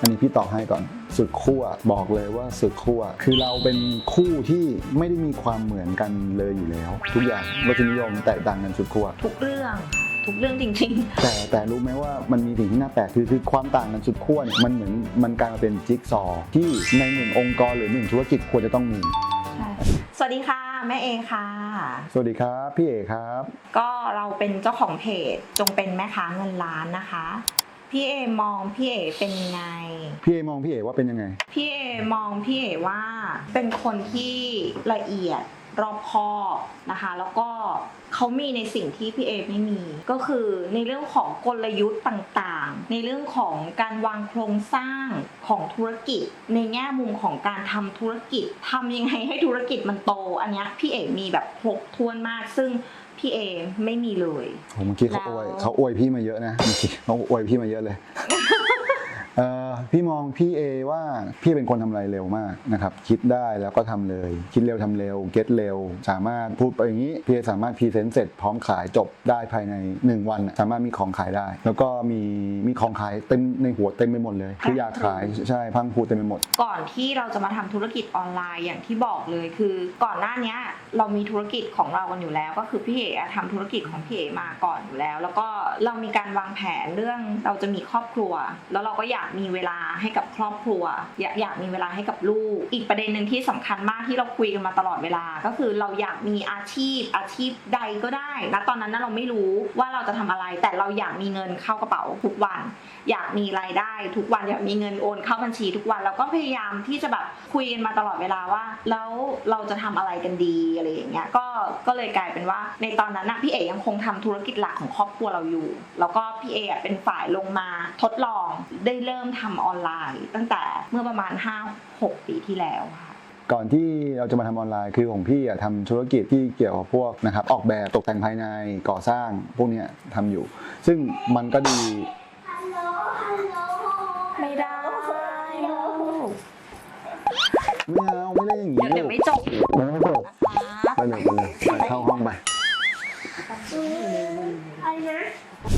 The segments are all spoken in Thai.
อันนี้พี่ตอบให้ก่อนสุดขั้วบอกเลยว่าสุดขั้วคือเราเป็นคู่ที่ไม่ได้มีความเหมือนกันเลยอยู่แล้ว ทุกอย่างรสนิยมแตกต่างกันสุดขั้วทุกเรื่องค่ะทุกเรื่องจริงแต่แต่รู้ไหมว่ามันมีสิ่งที่น่าแปลกคือคือความต่างกันสุดขั้วเนี่ยมันเหมือนมันกลายมาเป็นจิ๊กซอว์ที่ในหนึ่งองค์กรหรือหนึ่งธุรกิจควรจะต้องมีๆใช่สวัสดีค่ะ แม่เอค่ะ สวัสดีครับ พี่เอกครับ ก็เราเป็นเจ้าของเพจจงเป็นแม่ค้าเงินล้านนะคะ พี่เอมองพี่เอเป็นยังไง พี่เอมองพี่เอกว่าเป็นยังไง พี่เอมองพี่เอว่าเป็นคนที่ละเอียดรอบคอบนะคะ แล้วก็เขามีในสิ่งที่พี่เอไม่มี ก็คือในเรื่องของกลยุทธ์ต่างๆ ในเรื่องของการวางโครงสร้างของธุรกิจ ในแง่มุมของการทำธุรกิจทำยังไงให้ธุรกิจมันโต อันเนี้ยพี่เอมีแบบครบถ้วนมากซึ่ง พี่เอไม่มีเลยผมเมื่อกี้เขาอวยแล้วเขาอวยพี่มาเยอะนะเมื่อกี้เขาอวยพี่มาเยอะเลยเอ่อ พี่มองพี่เอว่าพี่เป็นคนทำอะไรเร็วมากนะครับคิดได้แล้วก็ทำเลย คิดเร็วทำเร็วเก็ตเร็ว สามารถพูดไปอย่างนี้พี่เอสามารถพรีเซนต์เสร็จพร้อมขายจบได้ภายใน 1 วันน่ะสามารถมีของขายได้ แล้วก็มีมีของขายเต็มในหัวเต็มไปหมดเลย คืออยากขายใช่พังพูดเต็มไปหมด ก่อนที่เราจะมาทำธุรกิจออนไลน์อย่างที่บอกเลยคือ ก่อนหน้าเนี้ยเรามีธุรกิจของเรากันอยู่แล้ว ก็คือพี่เอ๋อะทำธุรกิจของพี่เอ๋มาก่อนอยู่แล้ว แล้วก็เรามีการวางแผนเรื่องเราจะมีครอบครัว แล้วเราก็อยากมีเวลาให้กับครอบครัว อยากอยากมีเวลาให้กับลูก อีกประเด็นหนึ่งที่สำคัญมากที่เราคุยกันมาตลอดเวลา ก็คือเราอยากมีอาชีพอาชีพใดก็ได้นะตอนนั้นนะเราไม่รู้ว่าเราจะทำอะไร แต่เราอยากมีเงินเข้ากระเป๋าทุกวัน อยากมีรายได้ทุกวันอยากมีเงินโอนเข้าบัญชีทุกวันเราก็พยายามที่จะแบบคุยกันมาตลอดเวลาว่า แล้วเราจะทำอะไรกันดีอะไรอย่างเงี้ยก็ก็เลยกลายเป็นว่า ในตอนนั้นนะพี่เอ๋ยังคงทำธุรกิจหลักของครอบครัวเราอยู่ แล้วก็พี่เอ๋เป็นฝ่ายลงมาทดลองได้เริ่มทำออนไลน์ ตั้งแต่เมื่อประมาณ 5-6 ปีที่แล้วค่ะก่อนที่เราจะมาทำออนไลน์คือของพี่อะทำธุรกิจที่เกี่ยวกับพวกนะครับออกแบบตกแต่งภายในก่อสร้างพวกเนี้ยทำอยู่ ซึ่งมันก็ดีไม่ได้ลูกไม่เอาไม่เล่นอย่างเดี๋ยวนี้เดี๋ยวไม่จบไม่ไม่จบไปเลยไปเลยไปเข้าห้องไป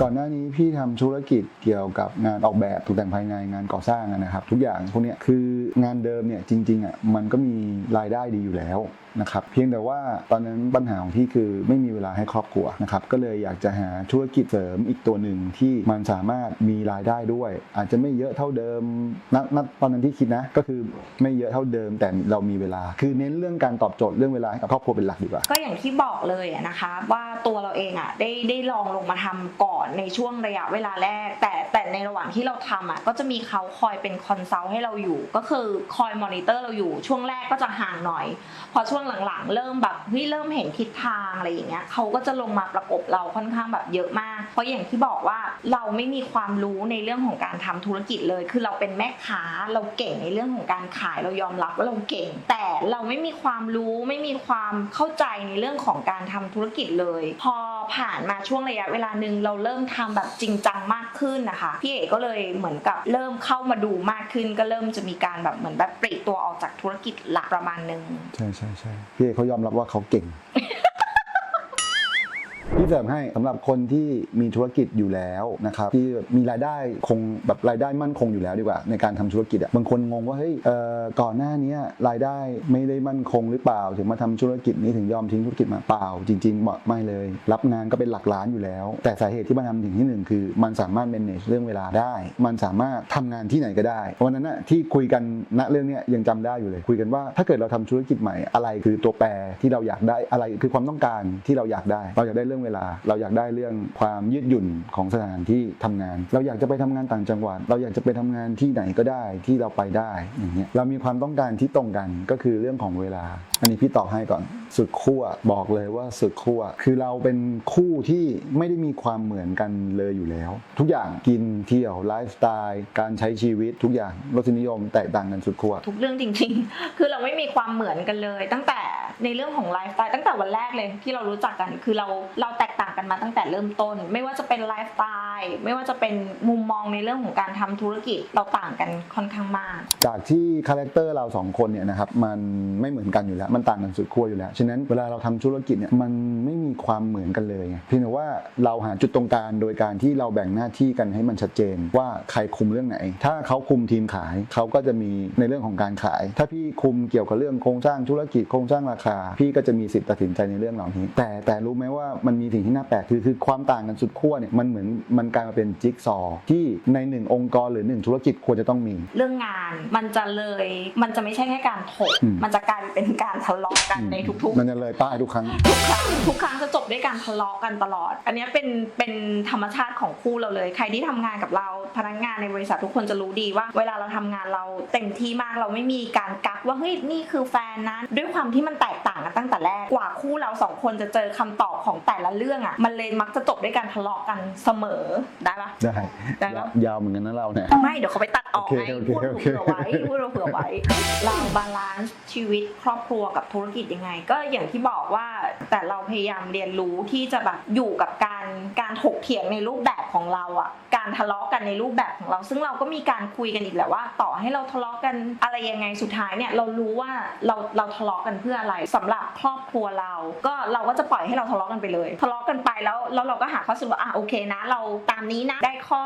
ก่อนหน้านี้พี่ทำธุรกิจเกี่ยวกับงานออกแบบตกแต่งภายในงานก่อสร้างนะครับ ทุกอย่างพวกนี้คืองานเดิมเนี่ยจริงๆอะมันก็มีรายได้ดีอยู่แล้วนะครับเพียงแต่ว่าตอนนั้นปัญหาของพี่คือไม่มีเวลาให้ครอบครัวนะครับก็เลยอยากจะหาธุรกิจเสริมอีกตัวหนึ่งที่มันสามารถมีรายได้ด้วย อาจจะไม่เยอะเท่าเดิมณณตอนนั้นที่คิดนะ ก็คือไม่เยอะเท่าเดิมแต่เรามีเวลา คือเน้นเรื่องการตอบโจทย์เรื่องเวลาให้กับครอบครัวเป็นหลักดีกว่าก็อย่างที่บอกเลยนะคะ ว่าตัวเราเองอะได้ได้ลองลงมาทำก่อนในช่วงระยะเวลาแรก แต่แต่ในระหว่างที่เราทำอะก็จะมีเขาคอยเป็นคอนซัลท์ให้เราอยู่ ก็คือคอยมอนิเตอร์เราอยู่ช่วงแรกก็จะห่างหน่อย พอช่วงหลังๆ เริ่มแบบเฮ้ยเริ่มเห็นทิศทางอะไรอย่างเงี้ยเขาก็จะลงมาประกบเราค่อนข้างแบบเยอะมาก เพราะอย่างที่บอกว่าเราไม่มีความรู้ในเรื่องของการทำธุรกิจเลย คือเราเป็นแม่ค้าเราเก่งในเรื่องของการขายเรายอมรับว่าเราเก่ง แต่เราไม่มีความรู้ไม่มีความเข้าใจในเรื่องของการทำธุรกิจเลย พอ ผ่านมาช่วงระยะเวลาหนึ่งเราเริ่มทำแบบจริงจังมากขึ้นนะคะ พี่เอกก็เลยเหมือนกับเริ่มเข้ามาดูมากขึ้น ก็เริ่มจะมีการแบบเหมือนแบบปลีกตัวออกจากธุรกิจหลักประมาณหนึ่งใช่ใช่ใช่พี่เอกเขายอมรับว่าเขาเก่ง พี่เสริมให้สำหรับคนที่มีธุรกิจอยู่แล้วนะครับที่มีรายได้คงแบบรายได้มั่นคงอยู่แล้วดีกว่า ในการทำธุรกิจอะบางคนงงว่าเฮ้ยก่อนหน้านี้รายได้ไม่ได้มั่นคงหรือเปล่า ถึงมาทำธุรกิจนี้ถึงยอมทิ้งธุรกิจมาเปล่า จริงๆบอกไม่เลย รับงานก็เป็นหลักล้านอยู่แล้ว แต่สาเหตุที่มาทำถึงที่หนึ่งคือ มันสามารถ manage เรื่องเวลาได้ มันสามารถทำงานที่ไหนก็ได้วันนั้นนะที่คุยกันณเรื่องเนี้ยยังจำได้อยู่เลย คุยกันว่าถ้าเกิดเราทำธุรกิจใหม่อะไรคือตัวแปรที่เราอยากได้อะไรคือความต้องการที่เราอยากได้ เราอยากได้เรื่องเวลา เราอยากได้เรื่องความยืดหยุ่นของสถานที่ทำงาน เราอยากจะไปทำงานต่างจังหวัด เราอยากจะไปทำงานที่ไหนก็ได้ที่เราไปได้อย่างเงี้ยเรามีความต้องการที่ตรงกันก็คือเรื่องของเวลา อันนี้พี่ตอบให้ก่อนสุดขั้วบอกเลยว่าสุดขั้วคือเราเป็นคู่ที่ไม่ได้มีความเหมือนกันเลยอยู่แล้ว ทุกอย่างกินเที่ยวไลฟ์สไตล์การใช้ชีวิตทุกอย่างรสนิยมแตกต่างกันสุดขั้วทุกเรื่องจริง ๆ คือเราไม่มีความเหมือนกันเลย ตั้งแต่ในเรื่องของไลฟ์สไตล์ตั้งแต่วันแรกเลยที่เรารู้จักกัน คือเราเราแตกต่างกันมาตั้งแต่เริ่มต้น ไม่ว่าจะเป็นไลฟ์สไตล์ไม่ว่าจะเป็นมุมมองในเรื่องของการทำธุรกิจเราต่างกันค่อนข้างมาก จากที่คาแรคเตอร์เราสองคนเนี่ยนะครับมันไม่เหมือนกันอยู่แล้ว มันต่างกันสุดขั้วอยู่แล้วฉะนั้นเวลาเราทำธุรกิจเนี่ยมันไม่มีความเหมือนกันเลยเพียงแต่ว่าเราหาจุดตรงกลางโดยการที่เราแบ่งหน้าที่กันให้มันชัดเจน ว่าใครคุมเรื่องไหน ถ้าเขาคุมทีมขายเขาก็จะมีในเรื่องของการขาย ถ้าพี่คุมเกี่ยวกับเรื่องโครงสร้างธุรกิจโครงสร้างราคา พี่ก็จะมีสิทธิ์ตัดสินใจในเรื่องเหล่านี้ แต่แต่รู้ไหมว่ามันมีสิ่งที่น่าแปลกคือคือความต่างกันสุดขั้วเนี่ยมันเหมือนมันกลายมาเป็นจิ๊กซอว์ที่ในหนึ่งองค์กรหรือหนึ่งธุรกิจควรจะต้องมี เรื่องงานมันจะเลยมันจะไม่ใช่แค่การถกอืมมันจะกลายเป็นการทะเลาะกันในทุกๆ มันจะเลยป้ายทุกครั้งทุกครั้งทุกครั้งจะจบด้วยการทะเลาะกันตลอด อันเนี้ยเป็นเป็นธรรมชาติของคู่เราเลย ใครที่ทำงานกับเราพนักงานในบริษัททุกคนจะรู้ดีว่า เวลาเราทำงานเราเต็มที่มากเราไม่มีการกักว่าเฮ้ยนี่คือแฟนนะด้วยความที่มันแตกต่างกันตั้งแต่แรกกว่าคู่เราสองคนจะเจอคำตอบของแต่ละเรื่องอะ มันเลยมักจะจบด้วยการทะเลาะกันเสมอได้ปะได้ได้ปะยาวเหมือนกันนะเราเนี่ยไม่เดี๋ยวเขาไปตัดออกไงโอเคพูดโอเคเผื่อไว้พูดเราเผื่อไว้เราบาลานซ์ ชีวิตครอบครัวกับธุรกิจยังไง ก็อย่างที่บอกว่าแต่เราพยายามเรียนรู้ที่จะแบบอยู่กับการการถกเถียงในรูปแบบของเราอะ การทะเลาะกันในรูปแบบของเรา ซึ่งเราก็มีการคุยกันอีกแหละว่า ต่อให้เราทะเลาะกันอะไรยังไงสุดท้ายเนี่ยเรารู้ว่าเราเราทะเลาะกันเพื่ออะไรสำหรับครอบครัวเรา ก็เราก็จะปล่อยให้เราทะเลาะกันไปเลย ทะเลาะกันไปแล้วแล้วเราก็หาข้อสรุปว่าอะโอเคนะ เราตามนี้นะได้ข้อ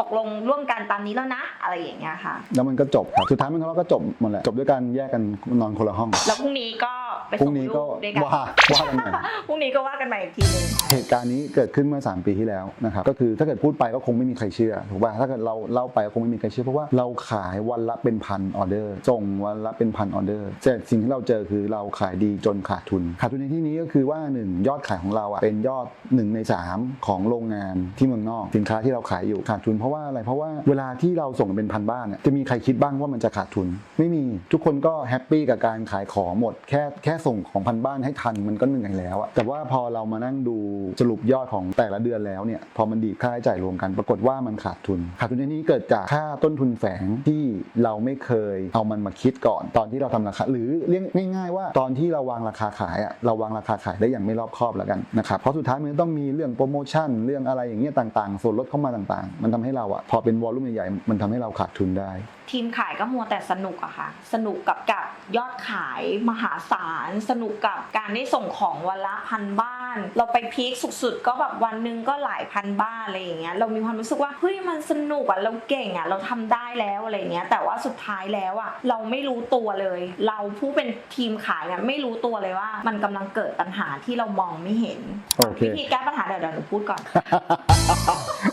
ตกลงร่วมกันตามนี้แล้วนะ อะไรอย่างเงี้ยค่ะ แล้วมันก็จบครับสุดท้ายมันทะเลาะก็จบหมดแหละจบด้วยการแยกกันนอนอนคนละห้อง แล้วพรุ่งนี้ก็ ไปพรุ่ส่งงนี้ลูก็กด้วยกัน ว่าว่ากันใหม่ พรุ่งนี้ก็ว่ากันใหม่อีกทีหนึง เหตุการณ์นี้เกิดขึ้นเมื่อ 3 ปีที่แล้วนะครับก็คือถ้าเกิดพูดไปก็คงไม่มีใครเชื่อถูกป่ะถ้าเกิดเราเล่าไปก็คงไม่มีใครเชื่อเพราะว่าเราขายวันละเป็นพันออเดอร์ส่งวันละเป็นพันออเดอร์แต่สิ่งที่เราเจอคือเราขายดีจนขาดทุน ขาดทุนในที่นี้ก็คือว่าหนึ่งยอดขายของเราอะเป็นยอดหนึ่งในสามของโรงงานที่เมืองนอก สินค้าที่เราขายอยู่ขาดทุนเพราะว่าอะไรเพราะว่าเวลาที่เราส่งเป็นพันบ้านอะจะมีใครคิดบ้างว่ามันจะขาดทุน ไม่มีทุกคนก็แฮปปี้กับการขายของหมดแค่แค่ค่ส่งของพันบ้านให้ทันมันก็เหนื่อยแล้วอะแต่ว่าพอเรามานั่งดูสรุปยอดของแต่ละเดือนแล้วเนี่ยพอมันดีค่าใช้จ่ายรวมกันปรากฏว่ามันขาดทุน ขาดทุนในนี้เกิดจากค่าต้นทุนแฝงที่เราไม่เคยเอามันมาคิดก่อนตอนที่เราทำราคา หรือเรียกง่าย ๆ ว่าตอนที่เราวางราคาขายอะเราวางราคาขายได้อย่างไม่รอบคอบแล้วกันนะครับเพราะสุดท้ายมันต้องมีเรื่องโปรโมชั่นเรื่องอะไรอย่างเงี้ยต่างๆ ส่วนลดเข้ามาต่างๆ มันทำให้เราอะพอเป็นวอลลุ่มใหญ่ๆมันทำให้เราขาดทุนได้ ทีมขายก็มัวแต่สนุกอะค่ะสนุกกับกับยอดขายมหาศาลสนุกกับการได้ส่งของวันละพันบ้าน เราไปพีคสุดๆ ก็แบบวันหนึ่งก็หลายพันบ้านอะไรอย่างเงี้ยเรามีความรู้สึกว่าเฮ้ยมันสนุกอะเราเก่งอะเราทำได้แล้วอะไรเงี้ยแต่ว่าสุดท้ายแล้วอะเราไม่รู้ตัวเลย เราผู้เป็นทีมขายเนี่ยไม่รู้ตัวเลยว่ามันกำลังเกิดปัญหาที่เรามองไม่เห็นโอเควิธีแก้ปัญหาเดี๋ยวเดี๋ยวหนูพูดก่อน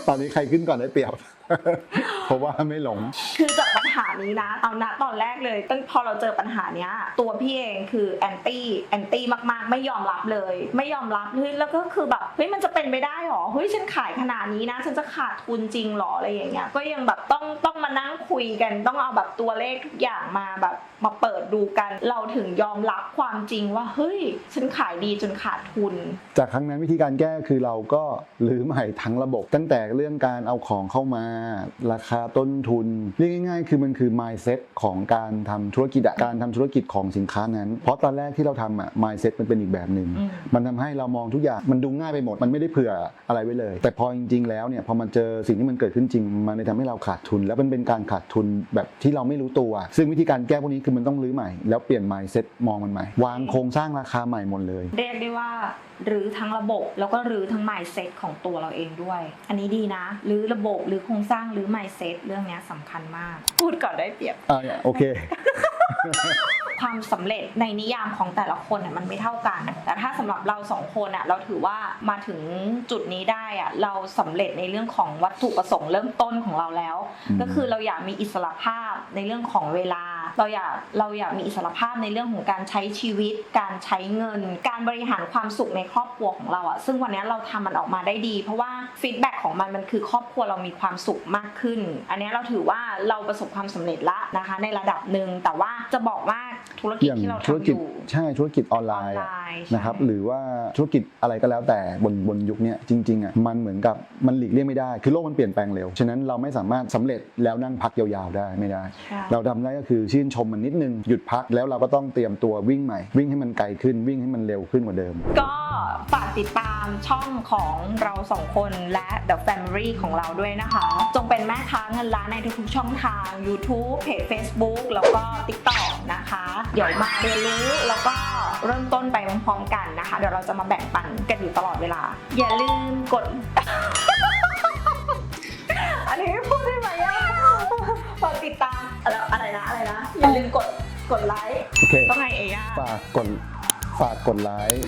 ตอนนี้ใครขึ้นก่อนได้เปรียบเพราะว่าไม่หลง คือจากปัญหานี้นะเอานะตอนแรกเลยตั้งพอเราเจอปัญหาเนี้ย ตัวพี่เองคือแอนตี้แอนตี้มากๆ ไม่ยอมรับเลย ไม่ยอมรับเฮ้ยแล้วก็คือแบบเฮ้ยมันจะเป็นไปได้หรอเฮ้ยฉันขายขนาดนี้นะ ฉันจะขาดทุนจริงหรออะไรอย่างเงี้ยก็ยังแบบต้องต้องมานั่งคุยกันต้องเอาแบบตัวเลขทุกอย่างมาแบบมาเปิดดูกัน เราถึงยอมรับความจริงว่าเฮ้ยฉันขายดีจนขาดทุน จากครั้งนั้นวิธีการแก้คือเราก็รื้อใหม่ทั้งระบบ ตั้งแต่เรื่องการเอาของเข้ามาราคาต้นทุนเรียกง่ายๆ คือมันคือ mindset ของการทำธุรกิจอะการทำธุรกิจของสินค้านั้น เพราะตอนแรกที่เราทำอะ mindset มันเป็นอีกแบบหนึ่งอืมมันทำให้เรามองทุกอย่างมันดูง่ายไปหมด มันไม่ได้เผื่ออะไรไว้เลย แต่พอจริง ๆ แล้วเนี่ยพอมันเจอสิ่งที่มันเกิดขึ้นจริง มันเลยทำให้เราขาดทุน แล้วมันเป็นการขาดทุนแบบที่เราไม่รู้ตัว ซึ่งวิธีการแก้พวกนี้คือมันต้องรื้อใหม่ แล้วเปลี่ยน mindset มองมันใหม่ วางโครงสร้างราคาใหม่หมดเลย เรียกได้ว่าหรือทั้งระบบแล้วก็หรือทั้ง mindset ของตัวเราเองด้วย อันนี้ดีนะ หรือระบบหรือโครงสร้างหรือ mindset เรื่องเนี้ยสำคัญมาก พูดก่อนได้เปรียบอ่าโอเคความสำเร็จในนิยามของแต่ละคนน่ะมันไม่เท่ากัน แต่ถ้าสำหรับเราสองคนอะเราถือว่ามาถึงจุดนี้ได้อะเราสำเร็จในเรื่องของวัตถุประสงค์เริ่มต้นของเราแล้วอืมก็คือเราอยากมีอิสระภาพในเรื่องของเวลา เราอยากเราอยากมีอิสระภาพในเรื่องของการใช้ชีวิต การใช้เงิน การบริหารความสุขในครอบครัวของเราอะซึ่งวันนี้เราทำมันออกมาได้ดี เพราะว่าฟีดแบ็กของมันมันคือครอบครัวเรามีความสุขมากขึ้น อันนี้เราถือว่าเราประสบความสำเร็จละนะคะ ในระดับหนึ่งแต่ว่าจะบอกว่าธุรกิจอย่างที่เราธุรทำอกิจยู่ใช่ธุรกิจออนไลออนน์ไลอะน์นะครับใช่หรือว่าธุรกิจอะไรก็แล้วแต่บนบนยุคเนี้ยจริงๆอะมันเหมือนกับมันหลีกเลี่ยงไม่ได้ คือโลกมันเปลี่ยนแปลงเร็วฉะนั้นเราไม่สามารถสำเร็จแล้วนั่งพักยาวๆได้ไม่ได้ใช่เราทำได้ก็คือชื่นชมมันนิดนึง หยุดพักแล้วเราก็ต้องเตรียมตัววิ่งใหม่ วิ่งให้มันไกลขึ้นวิ่งให้มันเร็วขึ้นกว่าเดิม ก็ฝากติดตามช่องของเราสองคนและ The Family ของเราด้วยนะคะ จงเป็นแม่ค้าเงินล้านในทุกๆช่องทาง YouTube เพจ Facebook แล้วก็ TikTok นะคะ เดี๋ยวมาเรียนรู้แล้วก็เริ่มต้นไปพร้อมๆกันนะคะ เดี๋ยวเราจะมาแบ่งปันกันอยู่ตลอดเวลา อย่าลืมกด อะไรอะไรนะอะไรนะอย่าลืมกดกดไลค์โอเคต้องไงเอย่าฝากกดฝากกดไลค์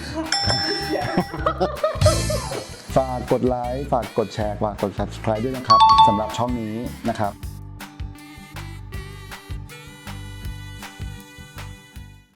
ฝากกดไลค์ ฝากกดแชร์ ฝากกด subscribe ด้วยนะครับสำหรับช่องนี้นะครับ